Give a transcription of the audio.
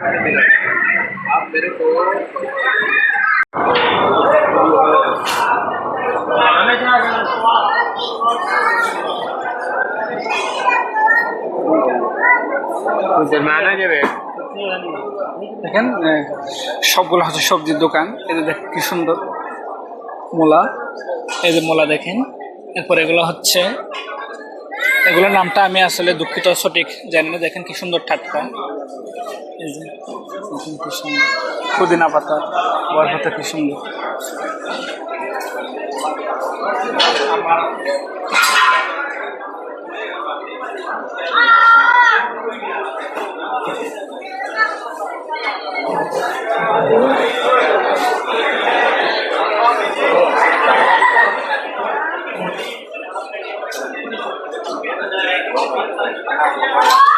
आप मेरे को माना যাবে দেখেন এ, সবগুলো হচ্ছে সবজির দোকান এই যে দেখেন কি সুন্দর মূলা এই যে মূলা দেখেন এরপর এগুলো হচ্ছে এগুলোর নামটা আমি আসলে দুঃখিত, সঠিক জানি না। দেখেন কি সুন্দর ঠাটকা পুদিনা পাতা বরপাতা কি সুন্দর। Thank you. Thank you.